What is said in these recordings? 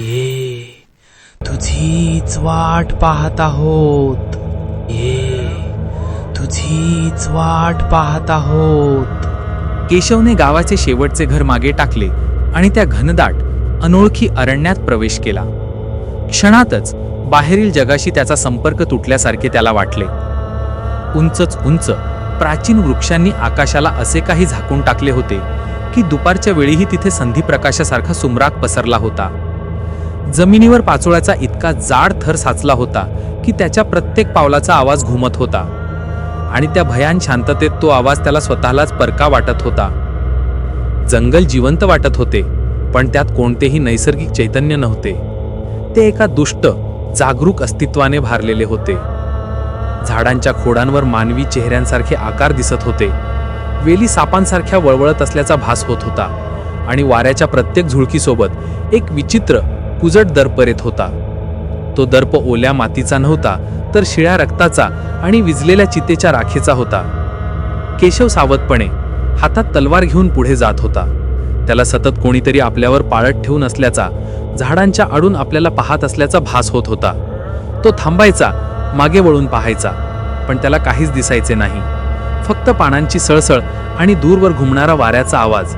ये तुझीच वाट पाहत आहोत. ये तुझीच वाट पाहत आहोत. केशवने गावाचे शेवटचे घर मागे टाकले आणि त्या घनदाट अनोळखी अरण्यात प्रवेश केला. क्षणातच बाहेरील जगाशी त्याचा संपर्क तुटल्यासारखे त्याला वाटले. उंचच उंच प्राचीन वृक्षांनी आकाशाला असे काही झाकून टाकले होते की दुपारच्या वेळीही तिथे संधी प्रकाशासारखा सुमराग पसरला होता. जमिनीवर पाचोळ्याचा इतका जाड थर साचला होता की त्याच्या प्रत्येक पावलाचा आवाज घुमत होता. आणि त्या भयान शांततेत तो आवाज त्याला स्वतःलाच परका वाटत होता. जंगल जिवंत वाटत होते पण त्यात कोणतेही नैसर्गिक चैतन्य नव्हते. ते एका दुष्ट जागरूक अस्तित्वाने भारलेले होते. झाडांच्या खोडांवर मानवी चेहऱ्यांसारखे आकार दिसत होते. वेली सापांसारख्या वळवळत असल्याचा भास होत होता आणि वाऱ्याच्या प्रत्येक झुळकीसोबत एक विचित्र कुजट दर्प येत होता. तो दर्प ओल्या मातीचा नव्हता तर शिळ्या रक्ताचा आणि विजलेल्या चितेच्या राखेचा होता. केशव सावधपणे हातात तलवार घेऊन पुढे जात होता. त्याला सतत कोणीतरी आपल्यावर पाळत ठेवून असल्याचा झाडांच्या आडून आपल्याला पाहत असल्याचा भास होत होता. तो थांबायचा मागे वळून पाहायचा पण त्याला काहीच दिसायचे नाही. फक्त पानांची सळसळ आणि दूरवर घुमणारा वाऱ्याचा आवाज.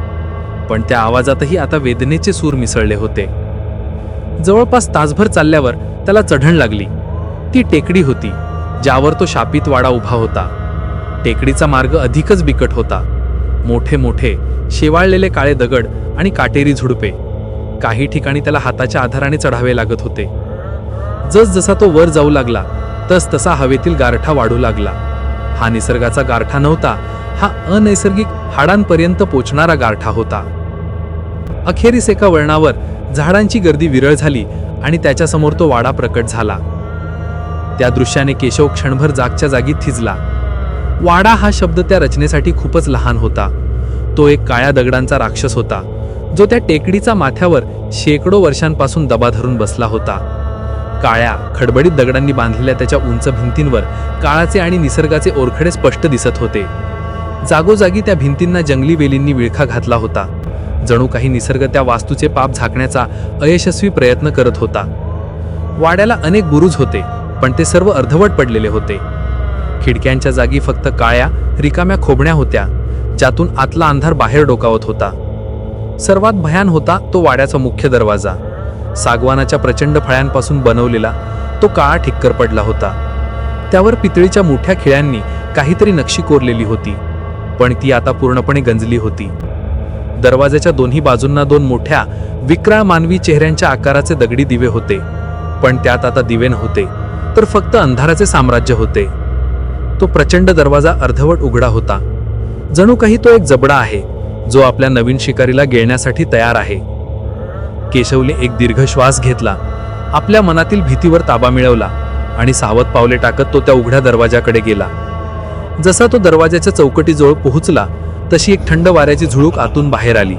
पण त्या आवाजातही आता वेदनेचे सूर मिसळले होते. जवळपास तासभर चालल्यावर त्याला चढण लागली. ती टेकडी होती ज्यावर तो शापित वाडा उभा होता. टेकडीचा मार्ग अधिकच बिकट होता. मोठे मोठे शेवाळलेले काळे दगड आणि काटेरी झुडपे. काही ठिकाणी त्याला हाताच्या आधाराने चढावे लागत होते. जसजसा तो वर जाऊ लागला तस तसा हवेतील गारठा वाढू लागला. हा निसर्गाचा गारठा नव्हता. हा अनैसर्गिक हाडांपर्यंत पोचणारा गारठा होता. अखेरीस एका वळणावर झाडांची गर्दी विरळ झाली आणि त्याच्यासमोर तो वाडा प्रकट झाला. त्या दृश्याने केशव क्षणभर जागच्या जागी थिजला. वाडा हा शब्द त्या रचनेसाठी खूपच लहान होता. तो एक काळ्या दगडांचा राक्षस होता जो त्या टेकडीचा माथ्यावर शेकडो वर्षांपासून दबा धरून बसला होता. काळ्या खडबडीत दगडांनी बांधलेल्या त्याच्या उंच भिंतींवर काळाचे आणि निसर्गाचे ओरखडे स्पष्ट दिसत होते. जागोजागी त्या भिंतींना जंगली वेलींनी विळखा घातला होता. जणू काही निसर्ग त्या वास्तूचे पाप झाकण्याचा अयशस्वी प्रयत्न करत होता. वाड्याला अनेक बुरुज होते पण ते सर्व अर्धवट पडलेले होते. खिडक्यांच्या जागी फक्त काळ्या रिकाम्या खोबण्या होत्या ज्यातून आतला अंधार बाहेर डोकावत होता. सर्वात भयान होता तो वाड्याचा मुख्य दरवाजा. सागवानाच्या प्रचंड फळ्यांपासून बनवलेला तो काळा ठिक्कर पडला होता. त्यावर पितळीच्या मोठ्या खिळ्यांनी काहीतरी नक्षी कोरलेली होती पण ती आता पूर्णपणे गंजली होती. दरवाजाच्या दोन्ही बाजूंना दोन मोठ्या विक्राळ मानवी चेहऱ्यांच्या आकाराचे दगडी दिवे होते पण त्यात आता दिवे नव्हते तर फक्त अंधाराचे साम्राज्य होते. तो प्रचंड दरवाजा अर्धवट उघडा होता. जणू काही तो एक जबडा आहे जो आपल्या नवीन शिकारीला गेळण्यासाठी तयार आहे. केशवने एक दीर्घ श्वास घेतला. आपल्या मनातील भीतीवर ताबा मिळवला आणि सावध पावले टाकत तो त्या उघड्या दरवाजाकडे गेला. जसा तो दरवाजाच्या चौकटीजवळ पोहोचला तशी एक थंड वाऱ्याची झुळूक आतून बाहेर आली.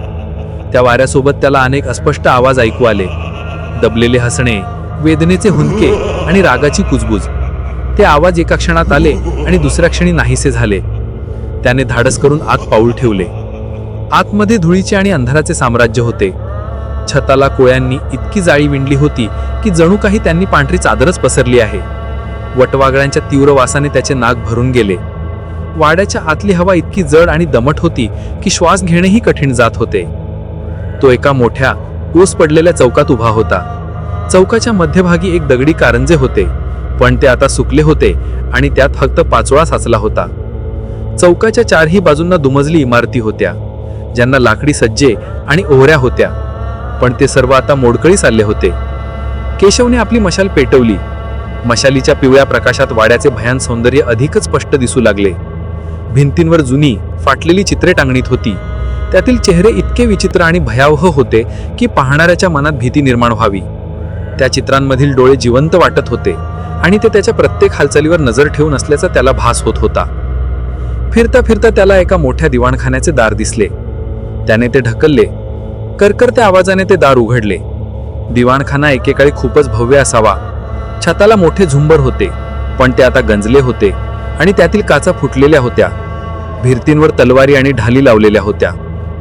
त्या वाऱ्यासोबत त्याला अनेक अस्पष्ट आवाज ऐकू आले. दबलेले हसणे वेदनेचे हुंदके आणि रागाची कुजबूज. ते आवाज एका क्षणात आले आणि दुसऱ्या क्षणी नाहीसे झाले. त्याने धाडस करून आत पाऊल ठेवले. आतमध्ये धुळीचे आणि अंधाराचे साम्राज्य होते. छताला कोळ्यांनी इतकी जाळी विणली होती की जणू काही त्यांनी पांढरी चादरच पसरली आहे. वटवागळ्यांच्या तीव्र वासाने त्याचे नाक भरून गेले. वाड्याच्या आतली हवा इतकी जड आणि दमट होती की श्वास घेणेही कठीण जात होते. तो एका मोठ्या ऊस पडलेल्या चौकात उभा होता. चौकाच्या मध्यभागी एक दगडी कारंजे होते पण ते आता सुकले होते आणि त्यात फक्त पाचोळा साचला होता. चौकाच्या चारही बाजूंना दुमजली इमारती होत्या ज्यांना लाकडी सज्जे आणि ओहऱ्या होत्या. पण ते सर्व आता मोडकळी चालले होते. केशवने आपली मशाल पेटवली. मशालीच्या पिवळ्या प्रकाशात वाड्याचे भयान सौंदर्य अधिकच स्पष्ट दिसू लागले. भिंतींवर जुनी फाटलेली चित्रे टांगणीत होती. त्यातील चेहरे इतके विचित्र आणि भयावह होते की पाहणाऱ्याच्या मनात भीती निर्माण व्हावी. त्या चित्रांमधील डोळे जिवंत वाटत होते आणि ते त्याच्या प्रत्येक हालचालीवर नजर ठेवून असल्याचा त्याला भास होत होता. फिरता फिरता त्याला एका मोठ्या दिवाणखान्याचे दार दिसले. त्याने ते ढकलले करकरत्या आवाजाने ते दार उघडले. दिवाणखाना एकेकाळी खूपच भव्य असावा. छताला मोठे झुंबर होते पण ते आता गंजले होते आणि त्यातील काचा फुटलेल्या होत्या. भिरतींवर तलवारी आणि ढाली लावलेल्या होत्या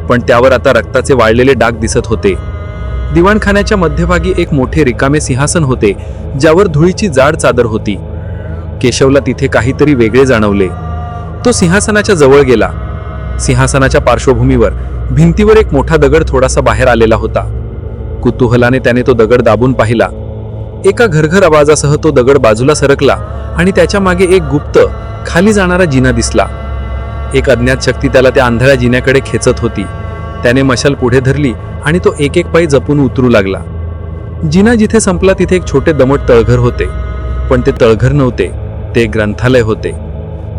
पण त्यावर आता रक्ताचे वाळलेले डाग दिसत होते. दिवाणखान्याच्या मध्यभागी एक मोठे रिकामे सिंहासन होते ज्यावर धुळीची जाड चादर होती. केशवला तिथे काहीतरी वेगळे जाणवले. तो सिंहासनाच्या जवळ गेला. सिंहासनाच्या पार्श्वभूमीवर भिंतीवर एक मोठा दगड थोडासा बाहेर आलेला होता. कुतूहलाने त्याने तो दगड दाबून पाहिला. एका घरघर आवाजासह तो दगड बाजूला सरकला आणि त्याच्यामागे एक गुप्त खाली जाणारा जिना दिसला. एक अज्ञात शक्ती त्याला त्या आंधळ्या जिन्याकडे खेचत होती. त्याने मशाल पुढे धरली आणि तो एक एक पायी जपून उतरू लागला. जिना जिथे संपला तिथे एक छोटे दमट तळघर होते. पण ते तळघर नव्हते ते ग्रंथालय होते.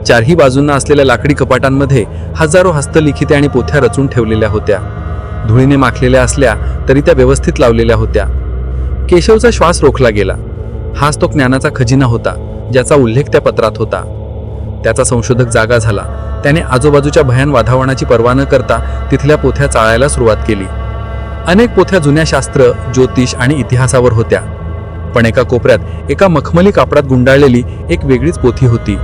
चारही बाजूंना असलेल्या लाकडी कपाटांमध्ये हजारो हस्तलिखिते आणि पोथ्या रचून ठेवलेल्या होत्या. धुळीने माखलेल्या असल्या तरी त्या व्यवस्थित लावलेल्या होत्या. केशवचा श्वास रोखला गेला. हाच तो ज्ञानाचा खजिना होता ज्याचा उल्लेख त्या पत्रात होता. त्याचा संशोधक जागा झाला. त्याने आजूबाजूच्या भयान वाधावणाची पर्वा न करता तिथल्या पोथ्या चाळायला सुरुवात केली. अनेक पोथ्या जुन्या शास्त्र ज्योतिष आणि इतिहासावर होत्या. पण एका कोपऱ्यात एका मखमली कापडात गुंडाळलेली एक वेगळीच पोथी होती.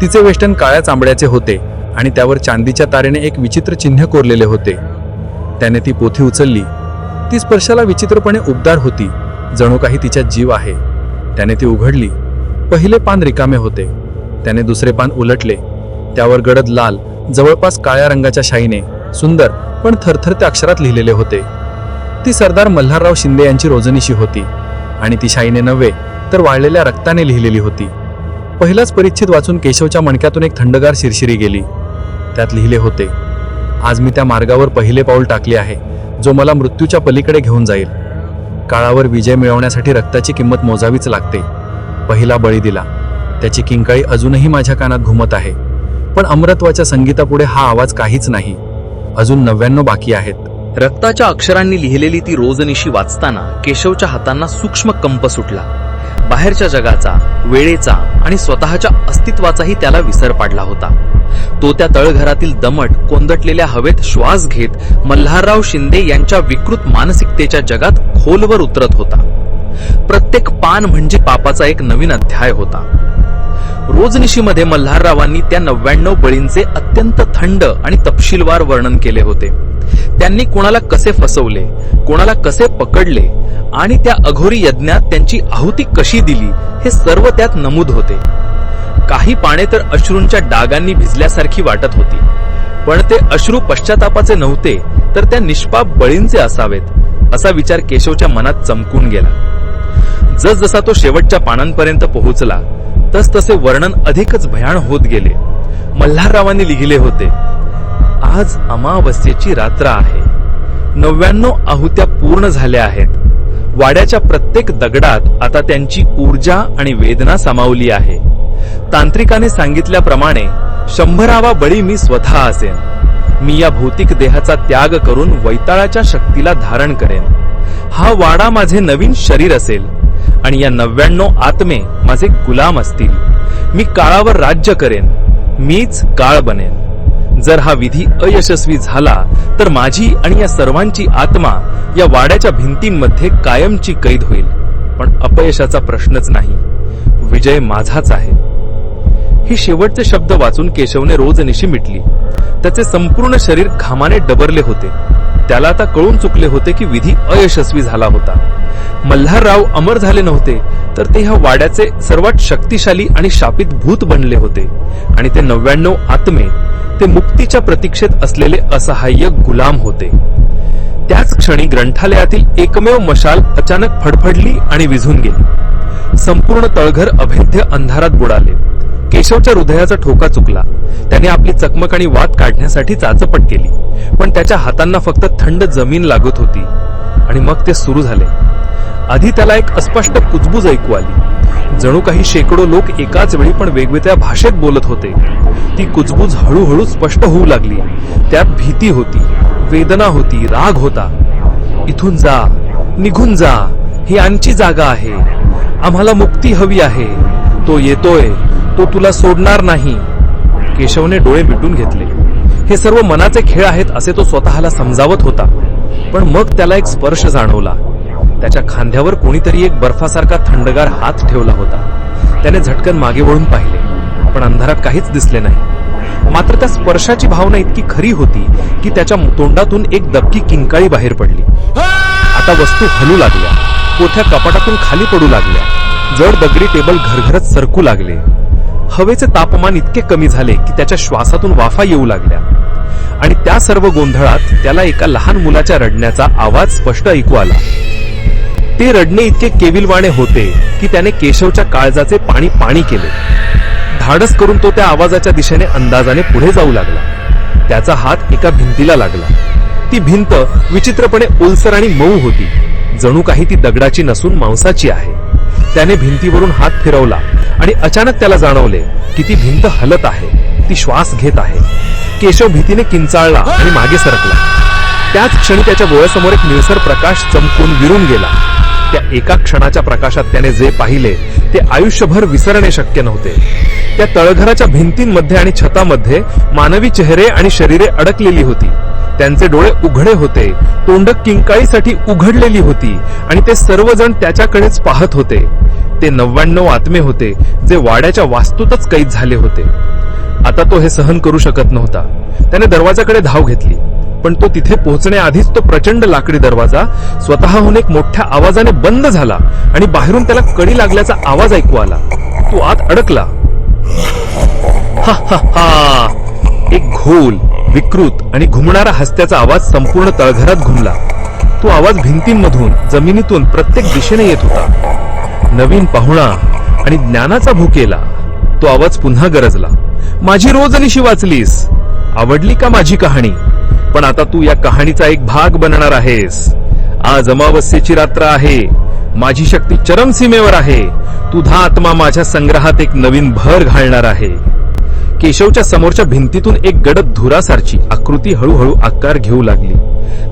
तिचे वेष्टन काळ्या चांबड्याचे होते आणि त्यावर चांदीच्या तारेने एक विचित्र चिन्ह कोरलेले होते. त्याने ती पोथी उचलली. ती स्पर्शाला विचित्रपणे उबदार होती. जणू काही तिच्या जीव आहे. त्याने ती उघडली. पहिले पान रिकामे होते. त्याने दुसरे पान उलटले. त्यावर गडद लाल जवळपास काळ्या रंगाच्या शाईने सुंदर पण थरथरत्या अक्षरात लिहिलेले होते. ती सरदार मल्हारराव शिंदे यांची रोजनीशी होती. आणि ती शाईने नव्हे तर वाळलेल्या रक्ताने लिहिलेली होती. पहिलाच परिच्छेद वाचून केशवच्या मणक्यातून एक थंडगार शिरशिरी गेली. त्यात लिहिले होते आज मी त्या मार्गावर पहिले पाऊल टाकले आहे जो मला मृत्यूच्या पलीकडे घेऊन जाईल. काळावर विजय मिळवण्यासाठी रक्ताची किंमत मोजावीच लागते. पहिला बळी दिला. त्याची किंकाळी अजूनही माझ्या कानात घुमत आहे. पण अमृत्वाच्या संगीतापुढे हा आवाज काहीच नाही. अजून नव्याण्णव बाकी आहेत. रक्ताच्या अक्षरांनी लिहिलेली ती रोजनिशी वाचताना केशवच्या हातांना सूक्ष्म कंप सुटला. बाहेरच्या जगाचा वेळेचा आणि स्वतःच्या अस्तित्वाचाही त्याला विसर पाडला होता. तो त्या तळघरातील दमट कोंदटलेल्या हवेत श्वास घेत मल्हारराव शिंदे यांच्या विकृत मानसिकतेच्या जगात खोलवर उतरत होता. प्रत्येक पान म्हणजे पापाचा एक नवीन अध्याय होता. रोजनिशीमध्ये मल्हाररावांनी त्या नव्याण्णव बळींचे अत्यंत थंड आणि तपशीलवार वर्णन केले होते. त्यांनी कोणाला कसे फसवले कोणाला कसे पकडले आणि त्या अघोरी यज्ञात त्यांची आहुती कशी दिली हे सर्व त्यात नमूद होते. काही पाने तर अश्रूंच्या डागांनी भिजल्यासारखी वाटत होती. पण ते अश्रू पश्चातापाचे नव्हते तर त्या निष्पाप बळींचे असावेत असा विचार केशवच्या मनात चमकून गेला. जसजसा तो शेवटच्या पानांपर्यंत पोहोचला तस तसे वर्णन अधिकच भयाण होत गेले. मल्हाररावांनी लिहिले होते आज अमावस्येची रात्र आहे. नव्याण्णव आहुत्या पूर्ण झाल्या आहेत. वाड्याच्या प्रत्येक दगडात आता त्यांची ऊर्जा आणि वेदना सामावली आहे. तांत्रिकाने सांगितल्याप्रमाणे शंभरावा बळी मी स्वतः असेन. मी या भौतिक देहाचा त्याग करून वैताळाच्या शक्तीला धारण करेन. हा वाडा माझे नवीन शरीर असेल आणि या नव्याण्णव आत्मे माझे गुलाम असतील. मी काळावर राज्य करेन. मीच काळ बनेन. जर हा विधी अयशस्वी झाला तर माझी आणि या सर्वांची आत्मा या वाड्याच्या भिंतींमध्ये कायमची कैद होईल. पण अपयशाचा प्रश्नच नाही. विजय माझाच आहे. हे शेवटचे शब्द वाचून केशवने रोजनिशी मिटली. त्याचे संपूर्ण शरीर घामाने डबरले होते. त्याला आता कळून चुकले होते की विधी अयशस्वी झाला होता. मल्हारराव अमर झाले नव्हते तर ते ह्या वाड्याचे सर्वात शक्तिशाली आणि शापित भूत बनले होते. आणि ते नव्याण्णव आत्मे ते मुक्तीच्या प्रतीक्षेत असलेले असहाय्य गुलाम होते. त्याच क्षणी ग्रंथालयातील एकमेव मशाल अचानक फडफडली आणि विझून गेली. संपूर्ण तळघर अभेद्य अंधारात बुडाले. केशवच्या हृदयाचा ठोका चुकला. त्याने आपली चकमक आणि वाद काढण्यासाठी चाचपट केली. पण त्याच्या हातांना फक्त थंड जमीन लागत होती. आणि मग ते सुरू झाले. आधी त्याला एक अस्पष्ट कुजबूज ऐकू आली. जणू काही शेकडो लोक एकाच वेळी पण वेगवेगळ्या भाषेत बोलत होते. ती कुजबूज हळूहळू स्पष्ट होऊ लागली. त्यात भीती होती वेदना होती राग होता. इथून जा निघून जा ही आमची जागा आहे. आम्हाला मुक्ती हवी आहे. तो येतोय तो तुला सोडणार नाही. केशवने डोळे मिटून घेतले. हे सर्व मनाचे खेळ आहेत असे तो स्वतःला समजावत होता. पण मग त्याला एक स्पर्श जाणवला. त्याच्या खांद्यावर कोणीतरी एक बर्फासारखा थंडगार हात ठेवला होता. त्याने झटकन मागे वळून पाहिले. पण अंधारात काहीच दिसले नाही. मात्र त्या स्पर्शाची भावना इतकी खरी होती की त्याच्या तोंडातून एक दबकी किंकाळी बाहेर पडली. आता वस्तू हलू लागल्या. कोठ्या कपाटातून खाली पडू लागल्या. जड दगडी टेबल घरघरत सरकू लागले. हवेचे तापमान इतके कमी झाले की त्याच्या श्वासातून वाफा येऊ लागल्या. आणि त्या सर्व गोंधळात त्याला एका लहान मुलाच्या रडण्याचा आवाज स्पष्ट ऐकू आला. ते रडणे इतके केविलवाणे होते की त्याने केशवच्या काळजाचे पाणी पाणी केले. धाडस करून तो त्या आवाजाच्या दिशेने अंदाजाने पुढे जाऊ लागला. त्याचा हात एका भिंतीला लागला. ती भिंत विचित्रपणे ओलसर आणि मऊ होती. जणू काही ती दगडाची नसून मांसाची आहे. त्याने भिंतीवरून हात फिरवला आणि अचानक त्याला जाणवले की ती भिंत हलत आहे. ती श्वास घेत आहे. केशव भीतीने किंचाळला आणि मागे सरकला. त्याच क्षणी त्याच्या डोळ्यासमोर एक निळसर प्रकाश चमकून विरून गेला. त्या एका क्षणाच्या प्रकाशात त्याने जे पाहिले ते आयुष्यभर विसरणे शक्य नव्हते. त्या तळघराच्या भिंतींमध्ये आणि छतामध्ये मानवी चेहरे आणि शरीरे अडकलेली होती. त्यांचे डोळे उघडे होते तोंड किंकाळीसाठी उघडलेली होती आणि ते सर्वजण त्याच्याकडेच पाहत होते. ते नव्याण्णव आत्मे होते जे वाड्याच्या वास्तूतच कैद झाले होते. आता तो हे सहन करू शकत नव्हता. त्याने दरवाजाकडे धाव घेतली. पण तो तिथे पोहोचण्याआधीच तो प्रचंड लाकडी दरवाजा स्वतःहून एक मोठ्या आवाजाने बंद झाला आणि बाहेरून त्याला कडी लागल्याचा आवाज ऐकू आला. तो आत अडकला. हा हा हा. एक घोल विकृत आणि घुमणारा हस्त्याचा आवाज संपूर्ण तळघरात घुमला. तो आवाज भिंतींमधून जमिनीतून प्रत्येक दिशेने येत होता. नवीन पाहुणा आणि ज्ञानाचा भुकेला तो आवाज पुन्हा गरजला. माझी रोज अनिशी वाचलीस आवडली का माझी कहाणी? पण आता तू या कहाणीचा एक भाग बनणार आहेस. आज अमावस्येची रात्र आहे. माझी शक्ती चरमसीमेवर आहे. तुझा आत्मा माझ्या संग्रहात एक नवीन भर घालणार आहे. केशवच्या समोरच्या भिंतीतून एक गडद धुरासारखी आकृती हळूहळू आकार घेऊ लागली.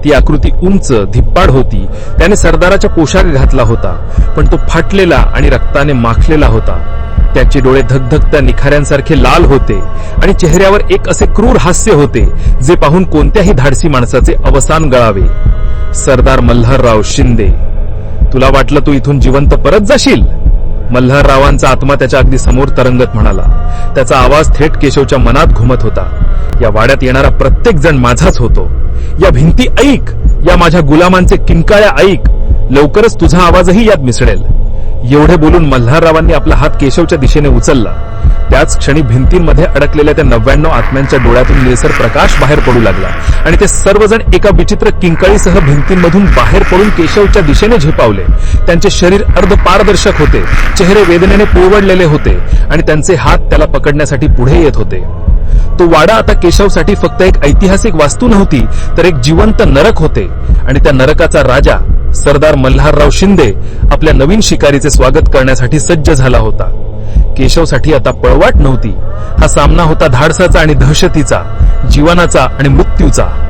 ती आकृती उंच धिप्पाड होती. त्याने सरदाराचा पोशाख घातला होता. पण तो फाटलेला आणि रक्ताने माखलेला होता. त्याचे डोळे धगधगत्या निखाऱ्यांसारखे लाल होते आणि चेहऱ्यावर एक असे क्रूर हास्य होते जे पाहून कोणत्याही धाडसी माणसाचे अवसान गळावे. सरदार मल्हारराव शिंदे तुला वाटलं तू इथून जिवंत परत जाशील? मल्हाररावांचा आत्मा त्याच्या अगदी समोर तरंगत म्हणाला. त्याचा आवाज थेट केशवच्या मनात घुमत होता. या वाड्यात येणारा प्रत्येक जण माझाच होतो. या भिंती ऐक या माझ्या गुलामांचे किंकाळ्या ऐक. लवकरच तुझा आवाजही यात मिसळेल. एवढे बोलून मल्हाररावांनी आपला हात केशवच्या दिशेने उचलला. त्याच क्षणी भिंतींमध्ये अडकलेल्या त्या नव्याण्णव आत्म्यांच्या डोळ्यातून निळसर प्रकाश बाहेर पडू लागला. आणि ते सर्वजण एका विचित्र किंकाळीसह भिंतींमधून बाहेर पडून केशवच्या दिशेने झेपावले. त्यांचे शरीर अर्ध पारदर्शक होते चेहरे वेदनेने पिळवडलेले होते आणि त्यांचे हात त्याला पकडण्यासाठी पुढे येत होते. तो वाडा आता केशवसाठी फक्त एक ऐतिहासिक वास्तू नव्हती तर एक जिवंत नरक होते. आणि त्या नरकाचा राजा सरदार मल्हारराव शिंदे आपल्या नवीन शिकारीचे स्वागत करण्यासाठी सज्ज झाला होता. केशवसाठी आता पळवाट नव्हती. हा सामना होता धाडसाचा आणि दहशतीचा जीवनाचा आणि मृत्यूचा.